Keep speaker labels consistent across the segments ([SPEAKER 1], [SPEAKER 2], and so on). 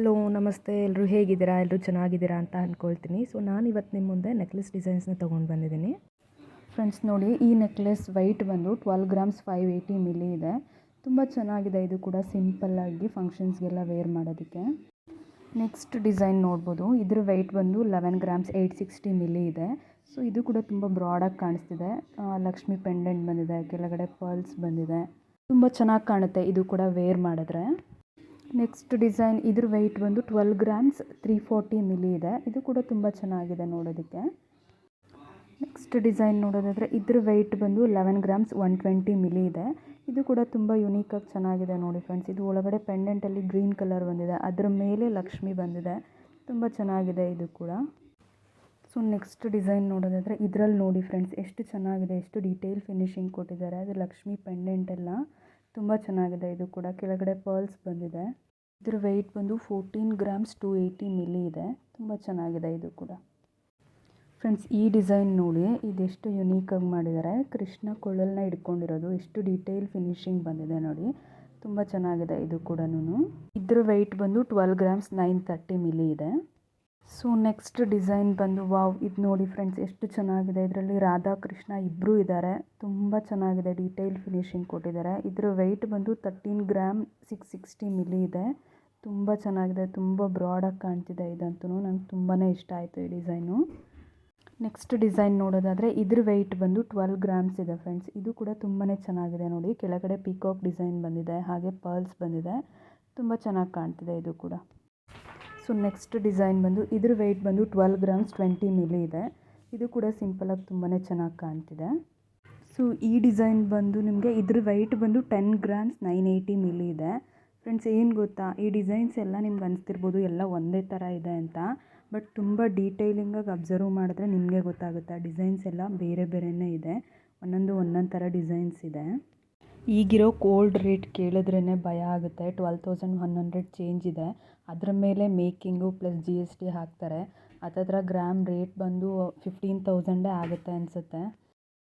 [SPEAKER 1] Hello, ನಮಸ್ತೆ. ಎಲ್ಲರೂ ಹೇಗಿದ್ದೀರಾ? ಎಲ್ಲರೂ ಚೆನ್ನಾಗಿದ್ದೀರಾ ಅಂತ ಅಂದ್ಕೊಳ್ತೀನಿ ಸೊ ನಾನು ಇವತ್ತು ನಿಮ್ಮ ಮುಂದೆ ನೆಕ್ಲೆಸ್ ಡಿಸೈನ್ಸ್ನ ತೊಗೊಂಡು ಬಂದಿದ್ದೀನಿ.
[SPEAKER 2] ಫ್ರೆಂಡ್ಸ್ ನೋಡಿ, ಈ ನೆಕ್ಲೆಸ್ ವೈಟ್ ಬಂದು twelve grams five eighty milli ಇದೆ. ತುಂಬ ಚೆನ್ನಾಗಿದೆ. ಇದು ಕೂಡ ಸಿಂಪಲ್ಲಾಗಿ ಫಂಕ್ಷನ್ಸ್ಗೆಲ್ಲ ವೇರ್ ಮಾಡೋದಕ್ಕೆ. ನೆಕ್ಸ್ಟ್ ಡಿಸೈನ್ ನೋಡ್ಬೋದು. ಇದ್ರ ವೆಯ್ಟ್ ಬಂದು eleven grams eight sixty milli ಇದೆ. ಸೊ ಇದು ಕೂಡ ತುಂಬ ಬ್ರಾಡಾಗಿ ಕಾಣಿಸ್ತಿದೆ. ಲಕ್ಷ್ಮಿ ಪೆಂಡೆಂಟ್ ಬಂದಿದೆ. ಕೆಳಗಡೆ ಪರ್ಲ್ಸ್ ಬಂದಿದೆ. ತುಂಬ ಚೆನ್ನಾಗಿ ಕಾಣುತ್ತೆ. ಇದು ಕೂಡ ವೇರ್ ಮಾಡಿದ್ರೆ. ನೆಕ್ಸ್ಟ್ ಡಿಸೈನ್ ಇದ್ರ ವೆಯ್ಟ್ ಬಂದು twelve grams three forty milli ಇದೆ. ಇದು ಕೂಡ ತುಂಬ ಚೆನ್ನಾಗಿದೆ ನೋಡೋದಕ್ಕೆ. ನೆಕ್ಸ್ಟ್ ಡಿಸೈನ್ ನೋಡೋದಾದರೆ ಇದ್ರ ವೆಯ್ಟ್ ಬಂದು eleven grams one twenty milli ಇದೆ. ಇದು ಕೂಡ ತುಂಬ ಯುನೀಕಾಗಿ ಚೆನ್ನಾಗಿದೆ ನೋಡಿ ಫ್ರೆಂಡ್ಸ್ ಇದು ಒಳಗಡೆ ಪೆಂಡೆಂಟಲ್ಲಿ ಗ್ರೀನ್ ಕಲರ್ ಬಂದಿದೆ. ಅದರ ಮೇಲೆ ಲಕ್ಷ್ಮಿ ಬಂದಿದೆ. ತುಂಬ ಚೆನ್ನಾಗಿದೆ ಇದು ಕೂಡ. ಸೊ ನೆಕ್ಸ್ಟ್ ಡಿಸೈನ್ ನೋಡೋದಾದರೆ ಇದರಲ್ಲಿ ನೋಡಿ ಫ್ರೆಂಡ್ಸ್ ಎಷ್ಟು ಚೆನ್ನಾಗಿದೆ, ಎಷ್ಟು ಡೀಟೇಲ್ ಫಿನಿಶಿಂಗ್ ಕೊಟ್ಟಿದ್ದಾರೆ. ಅದು ಲಕ್ಷ್ಮಿ ಪೆಂಡೆಂಟ್ ಎಲ್ಲ. ತುಂಬ ಚೆನ್ನಾಗಿದೆ ಇದು ಕೂಡ. ಕೆಳಗಡೆ ಪರ್ಲ್ಸ್ ಬಂದಿದೆ. ಇದ್ರ ವೆಯ್ಟ್ ಬಂದು fourteen grams two eighty milli ಇದೆ. ತುಂಬ ಚೆನ್ನಾಗಿದೆ ಇದು ಕೂಡ. ಫ್ರೆಂಡ್ಸ್ ಈ ಡಿಸೈನ್ ನೋಡಿ ಇದೆಷ್ಟು ಯುನೀಕಾಗಿ ಮಾಡಿದ್ದಾರೆ ಕೃಷ್ಣ ಕೊಳ್ಳಲ್ನ ಇಟ್ಕೊಂಡಿರೋದು ಎಷ್ಟು ಡೀಟೇಲ್ ಫಿನಿಶಿಂಗ್ ಬಂದಿದೆ ನೋಡಿ. ತುಂಬ ಚೆನ್ನಾಗಿದೆ ಇದು ಕೂಡ ಇದ್ರ ವೆಯ್ಟ್ ಬಂದು twelve grams nine thirty milli ಇದೆ. ಸೊ ನೆಕ್ಸ್ಟ್ ಡಿಸೈನ್ ಬಂದು ವಾವ್ ಇದು ನೋಡಿ ಫ್ರೆಂಡ್ಸ್ ಎಷ್ಟು ಚೆನ್ನಾಗಿದೆ. ಇದರಲ್ಲಿ ರಾಧಾ ಕೃಷ್ಣ ಇಬ್ಬರೂ ಇದ್ದಾರೆ ತುಂಬ ಚೆನ್ನಾಗಿದೆ ಡೀಟೇಲ್ ಫಿನಿಶಿಂಗ್ ಕೊಟ್ಟಿದ್ದಾರೆ ಇದರ ವೆಯ್ಟ್ ಬಂದು thirteen gram six sixty milli ಇದೆ. ತುಂಬ ಚೆನ್ನಾಗಿದೆ, ತುಂಬ ಬ್ರಾಡಾಗಿ ಕಾಣ್ತಿದೆ ಇದಂತೂ ನಂಗೆ ತುಂಬಾ ಇಷ್ಟ ಆಯಿತು ಈ ಡಿಸೈನು. ನೆಕ್ಸ್ಟ್ ಡಿಸೈನ್ ನೋಡೋದಾದರೆ ಇದ್ರ ವೆಯ್ಟ್ ಬಂದು ಟ್ವೆಲ್ ಗ್ರಾಮ್ಸ್ ಇದೆ ಫ್ರೆಂಡ್ಸ್ ಇದು ಕೂಡ ತುಂಬಾ ಚೆನ್ನಾಗಿದೆ ನೋಡಿ. ಕೆಳಗಡೆ ಪಿಕಾಕ್ ಡಿಸೈನ್ ಬಂದಿದೆ, ಹಾಗೆ ಪರ್ಲ್ಸ್ ಬಂದಿದೆ. ತುಂಬ ಚೆನ್ನಾಗಿ ಕಾಣ್ತಿದೆ ಇದು ಕೂಡ. ಸೊ ನೆಕ್ಸ್ಟ್ ಡಿಸೈನ್ ಬಂದು ಇದ್ರ ವೆಯ್ಟ್ ಬಂದು ಟ್ವೆಲ್ ಗ್ರಾಮ್ಸ್ ಟ್ವೆಂಟಿ ಮಿಲಿ ಇದೆ. ಇದು ಕೂಡ ಸಿಂಪಲಾಗಿ ತುಂಬಾ ಚೆನ್ನಾಗಿ ಕಾಣ್ತಿದೆ. ಸೊ ಈ ಡಿಸೈನ್ ಬಂದು ನಿಮಗೆ ಇದ್ರ ವೆಯ್ಟ್ ಬಂದು ten grams nine eighty milli ಇದೆ. ಫ್ರೆಂಡ್ಸ್, ಏನು ಗೊತ್ತಾ? ಈ ಡಿಸೈನ್ಸ್ ಎಲ್ಲ ನಿಮ್ಗೆ ಅನಿಸ್ತಿರ್ಬೋದು, ಎಲ್ಲ ಒಂದೇ ಥರ ಇದೆ ಅಂತ. ಬಟ್ ತುಂಬ ಡೀಟೇಲಿಂಗಾಗಿ ಅಬ್ಸರ್ವ್ ಮಾಡಿದ್ರೆ ನಿಮಗೆ ಗೊತ್ತಾಗುತ್ತೆ ಡಿಸೈನ್ಸ್ ಎಲ್ಲ ಬೇರೆ ಬೇರೆಯೇ ಇದೆ. ಒಂದೊಂದು ಒಂದೊಂದು ಥರ ಡಿಸೈನ್ಸ್ ಇದೆ. ಈಗಿರೋ ಕೋಲ್ಡ್ ರೇಟ್ ಕೇಳಿದ್ರೇ ಭಯ ಆಗುತ್ತೆ. Twelve thousand one hundred change ಇದೆ. ಅದರ ಮೇಲೆ making plus G S T ಹಾಕ್ತಾರೆ. ಅದರ ಗ್ರಾಮ್ ರೇಟ್ ಬಂದು ಫಿಫ್ಟೀನ್ ತೌಸಂಡೇ ಆಗುತ್ತೆ ಅನಿಸುತ್ತೆ.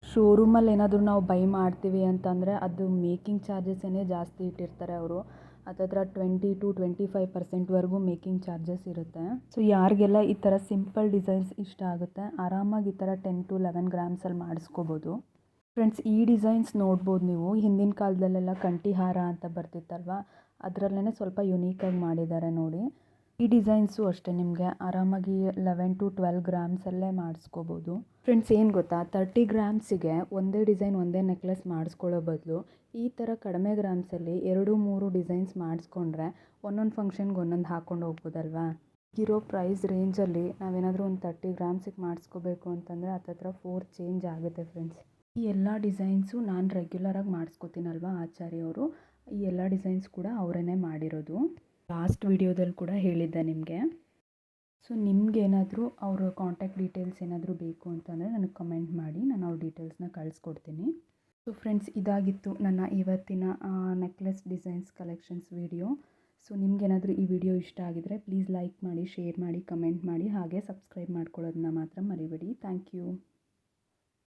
[SPEAKER 2] ಶೋರೂಮಲ್ಲಿ ಏನಾದರೂ ನಾವು ಬೈ ಮಾಡ್ತೀವಿ ಅಂತಂದರೆ ಅದು ಮೇಕಿಂಗ್ ಚಾರ್ಜಸ್ಸೇ ಜಾಸ್ತಿ ಇಟ್ಟಿರ್ತಾರೆ ಅವರು. ಹತ್ತತ್ರ ಟ್ವೆಂಟಿ ಟು ಟ್ವೆಂಟಿ ಫೈವ್ ಪರ್ಸೆಂಟ್ವರೆಗೂ ಮೇಕಿಂಗ್ ಚಾರ್ಜಸ್ ಇರುತ್ತೆ. ಸೊ ಯಾರಿಗೆಲ್ಲ ಈ ಥರ ಸಿಂಪಲ್ ಡಿಸೈನ್ಸ್ ಇಷ್ಟ ಆಗುತ್ತೆ, ಆರಾಮಾಗಿ ಈ ಥರ ಟೆನ್ ಟು ಲೆವೆನ್ ಗ್ರಾಮ್ಸಲ್ಲಿ ಮಾಡಿಸ್ಕೋಬೋದು. ಫ್ರೆಂಡ್ಸ್ ಈ ಡಿಸೈನ್ಸ್ ನೋಡ್ಬೋದು ನೀವು. ಹಿಂದಿನ ಕಾಲದಲ್ಲೆಲ್ಲ ಕಂಠಿಹಾರ ಅಂತ ಬರ್ತಿತ್ತಲ್ವ? ಅದರಲ್ಲೇ ಸ್ವಲ್ಪ ಯುನೀಕಾಗಿ ಮಾಡಿದ್ದಾರೆ ನೋಡಿ. ಈ ಡಿಸೈನ್ಸು ಅಷ್ಟೇ, ನಿಮಗೆ ಆರಾಮಾಗಿ ಲೆವೆನ್ ಟು ಟ್ವೆಲ್ ಗ್ರಾಮ್ಸಲ್ಲೇ ಮಾಡಿಸ್ಕೋಬೋದು. ಫ್ರೆಂಡ್ಸ್, ಏನು ಗೊತ್ತಾ? ತರ್ಟಿ ಗ್ರಾಮ್ಸಿಗೆ ಒಂದೇ ಡಿಸೈನ್, ಒಂದೇ ನೆಕ್ಲೆಸ್ ಮಾಡಿಸ್ಕೊಳ್ಳೋ ಬದಲು ಈ ಥರ ಕಡಿಮೆ ಗ್ರಾಮ್ಸಲ್ಲಿ ಎರಡು, ಮೂರು ಡಿಸೈನ್ಸ್ ಮಾಡಿಸ್ಕೊಂಡ್ರೆ ಒಂದೊಂದು ಫಂಕ್ಷನ್ಗೆ ಒಂದೊಂದು ಹಾಕ್ಕೊಂಡು ಹೋಗ್ಬೋದಲ್ವಾ? ಇರೋ ಪ್ರೈಸ್ ರೇಂಜಲ್ಲಿ ನಾವೇನಾದರೂ ಒಂದು ತರ್ಟಿ ಗ್ರಾಮ್ಸಿಗೆ ಮಾಡಿಸ್ಕೋಬೇಕು ಅಂತಂದರೆ ಹತ್ತತ್ರ ಫೋರ್ ಚೇಂಜ್ ಆಗುತ್ತೆ ಫ್ರೆಂಡ್ಸ್. ಈ ಎಲ್ಲ ಡಿಸೈನ್ಸು ನಾನು ರೆಗ್ಯುಲರಾಗಿ ಮಾಡಿಸ್ಕೋತೀನಲ್ವ ಆಚಾರ್ಯ ಅವರು ಈ ಎಲ್ಲ ಡಿಸೈನ್ಸ್ ಕೂಡ ಅವರೇ ಮಾಡಿರೋದು. ಲಾಸ್ಟ್ ವಿಡಿಯೋದಲ್ಲಿ ಕೂಡ ಹೇಳಿದ್ದೆ ನಿಮಗೆ. ಸೊ ನಿಮಗೇನಾದರೂ ಅವರ ಕಾಂಟ್ಯಾಕ್ಟ್ ಡೀಟೇಲ್ಸ್ ಏನಾದರೂ ಬೇಕು ಅಂತಂದರೆ ನನಗೆ ಕಮೆಂಟ್ ಮಾಡಿ, ನಾನು ಅವ್ರ ಡೀಟೇಲ್ಸ್ನ ಕಳಿಸ್ಕೊಡ್ತೀನಿ. ಸೊ ಫ್ರೆಂಡ್ಸ್ ಇದಾಗಿತ್ತು ನನ್ನ ಇವತ್ತಿನ necklace designs collections video so ನಿಮಗೇನಾದರೂ ಈ ವಿಡಿಯೋ ಇಷ್ಟ ಆಗಿದರೆ ಪ್ಲೀಸ್ ಲೈಕ್ ಮಾಡಿ ಶೇರ್ ಮಾಡಿ ಕಮೆಂಟ್ ಮಾಡಿ, ಹಾಗೆ ಸಬ್ಸ್ಕ್ರೈಬ್ ಮಾಡ್ಕೊಳ್ಳೋದನ್ನ ಮಾತ್ರ ಮರಿಬೇಡಿ. Thank you